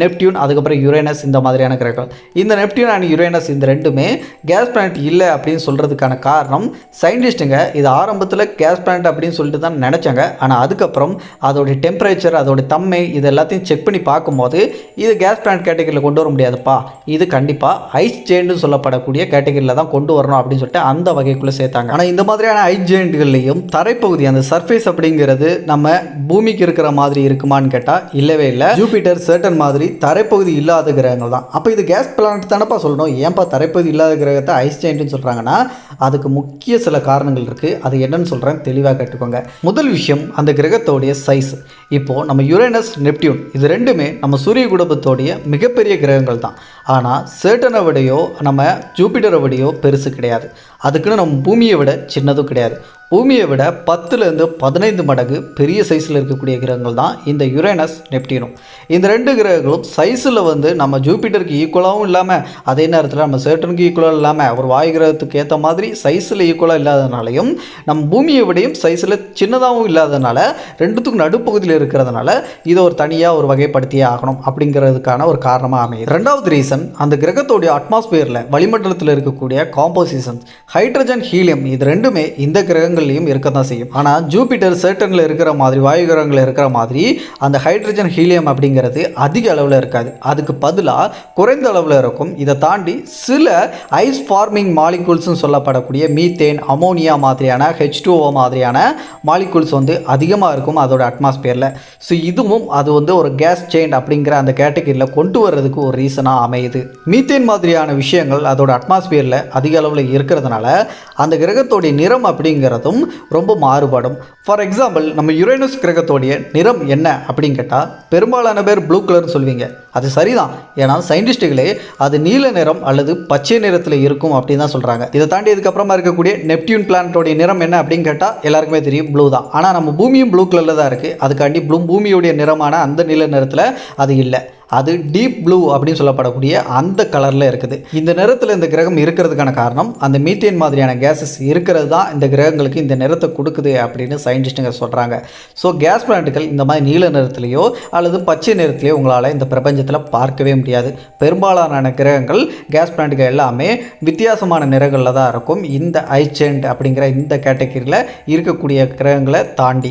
Neptune அதுக்கப்புறம் Uranus இந்த மாதிரியான கிரகங்கள். இந்த நெப்டியூன் அண்ட் யுரேனஸ் இந்த ரெண்டுமே கேஸ் பிளானட் இல்லை அப்படின்னு சொல்கிறதுக்கான காரணம் சயின்டிஸ்ட்டுங்க இது ஆரம்பத்தில் கேஸ் பிளானட் அப்படின்னு சொல்லிட்டு தான் நினச்சாங்க. ஆனால் அதுக்கப்புறம் அதோடைய டெம்பரேச்சர் அதோடைய தன்மை இது எல்லாத்தையும் செக் பண்ணி பார்க்கும்போது இது கேஸ் பிளானட் கேட்டகரியில் கொண்டு வர முடியாதுப்பா. இது கண்டிப்பாக ஐஸ் ஜெயின்னு சொல்லப்படக்கூடிய கேட்டகரியில் தான் கொண்டு வரணும் அப்படின்னு சொல்லிட்டு அந்த வகைக்குள்ளே சேர்த்தாங்க. ஆனால் இந்த மாதிரியான ஐஸ் ஜெயின்ட்கள்லையும் தரைப்பகுதி அந்த சர்ஃபேஸ் அப்படிங்கிறது நம்ம பூமிக்கு இருக்கிற மாதிரி இருக்குமான்னு கேட்டால் இல்லவே இல்லை. ஜூபிட்டர் சர்டன் மாதிரி தரைப்பகுதி இல்லாத கிரகங்கள் தான். அப்போ இது கேஸ் பிளானட் தானப்பா சொல்லணும்? ஏன்பா தரைப்பகுதி இல்லாத கிரகத்தை ஐஸ் ஜெயின்ட்னு சொல்கிறாங்கன்னா அதுக்கு முக்கிய சில காரணங்கள் இருக்குது அது என்னன்னு சொல்கிறேன் தெளிவாக கேட்டுக்கோங்க. முதல் விஷயம் அந்த கிரகத்தோடைய சைஸ் இப்போது நம்ம யுரேனஸ் நெப்டியூன் இது ரெண்டுமே நம்ம சூரிய குடும்பத்தோடைய மிகப்பெரிய கிரகங்கள் தான். ஆனால் சேட்டனை விடையோ நம்ம ஜூபிட்டரை விடையோ பெருசு கிடையாது. அதுக்குன்னு நம்ம பூமியை விட சின்னதும் கிடையாது. பூமியை விட பத்துலேருந்து பதினைந்து மடங்கு பெரிய சைஸில் இருக்கக்கூடிய கிரகங்கள் தான் இந்த யுரேனஸ் நெப்டியூனும் இந்த ரெண்டு கிரகங்களும் சைஸில் வந்து நம்ம ஜூபிட்டருக்கு ஈக்குவலாகவும் இல்லாமல் அதே நேரத்தில் நம்ம சேட்டனுக்கு ஈக்குவலாக இல்லாமல் ஒரு வாயு கிரகத்துக்கு ஏற்ற மாதிரி சைஸில் ஈக்குவலாக இல்லாதனாலையும் நம்ம பூமியை விடையும் சைஸில் சின்னதாகவும் இல்லாதனால ரெண்டுத்துக்கும் நடுப்பகுதியில் இருக்கிறதுனால இதை ஒரு தனியாக ஒரு வகைப்படுத்தியே ஆகணும் அப்படிங்கிறதுக்கான ஒரு காரணமாக அமையும் ரெண்டாவது ரீசன் அந்த கிரகத்தோடைய அட்மாஸ்பியரில் வளிமண்டலத்தில் இருக்கக்கூடிய காம்போசிஷன் ஹைட்ரஜன் ஹீலியம் இது ரெண்டுமே இந்த கிரகங்கள் கிரகங்கள்லையும் இருக்க தான் செய்யும். ஆனால் ஜூபிட்டர் சேட்டனில் இருக்கிற மாதிரி வாயு கிரகங்களில் இருக்கிற மாதிரி அந்த ஹைட்ரஜன் ஹீலியம் அப்படிங்கிறது அதிக அளவில் இருக்காது. அதுக்கு பதிலாக குறைந்த அளவில் இருக்கும். இதை தாண்டி சில ஐஸ் ஃபார்மிங் மாலிகூல்ஸ்னு சொல்லப்படக்கூடிய மீத்தேன் அமோனியா மாதிரியான ஹெச் மாதிரியான மாலிகூல்ஸ் வந்து அதிகமாக இருக்கும் அதோட அட்மாஸ்பியரில் ஸோ இதுவும் அது வந்து ஒரு கேஸ் செயின் அப்படிங்கிற அந்த கேட்டகரியில் கொண்டு வர்றதுக்கு ஒரு ரீசனாக அமையுது. மீத்தேன் மாதிரியான விஷயங்கள் அதோட அட்மாஸ்பியரில் அதிக அளவில் இருக்கிறதுனால அந்த கிரகத்தோடைய நிறம் அப்படிங்கிறதும் ரொம்ப மாறுபடும். ஃபார் எக்ஸாம்பிள் நம்ம யுரேனஸ் கிரகத்தோடைய நிறம் என்ன அப்படின்னு கேட்டால் பெரும்பாலான பேர் ப்ளூ கலர்னு சொல்வீங்க. அது சரிதான். ஏன்னா சயின்டிஸ்ட்டுகளே அது நீல நிறம் அல்லது பச்சை நிறத்தில் இருக்கும் அப்படின்னு தான் சொல்கிறாங்க இதை தாண்டி இதுக்கப்புறமா இருக்கக்கூடிய நெப்டியூன் பிளானட்டோடைய நிறம் என்ன அப்படின்னு கேட்டால் எல்லாருக்குமே தெரியும் ப்ளூ தான். ஆனால் நம்ம பூமியும் ப்ளூ கலரில் தான் இருக்குது அதுக்காண்டி ப்ளூ பூமியுடைய நிறமான அந்த நீல நிறத்தில் அது இல்லை. அது டீப் ப்ளூ அப்படின்னு சொல்லப்படக்கூடிய அந்த கலரில் இருக்குது. இந்த நிறத்தில் இந்த கிரகம் இருக்கிறதுக்கான காரணம் அந்த மீத்தேன் மாதிரியான கேஸஸ் இருக்கிறது தான் இந்த கிரகங்களுக்கு இந்த நிறத்தை கொடுக்குது அப்படின்னு சயின்டிஸ்ட்டுங்க சொல்கிறாங்க ஸோ கேஸ் பிளான்ட்டுகள் இந்த மாதிரி நீல நிறத்துலையோ அல்லது பச்சை நிறத்துலையோ உங்களால் இந்த பிரபஞ்சத்தில் பார்க்கவே முடியாது. பெரும்பாலான கிரகங்கள் கேஸ் பிளான்ட்டுகள் எல்லாமே வித்தியாசமான நிறங்களில் தான் இருக்கும். இந்த ஐச்சென்ட் அப்படிங்கிற இந்த கேட்டகரியில் இருக்கக்கூடிய கிரகங்களை தாண்டி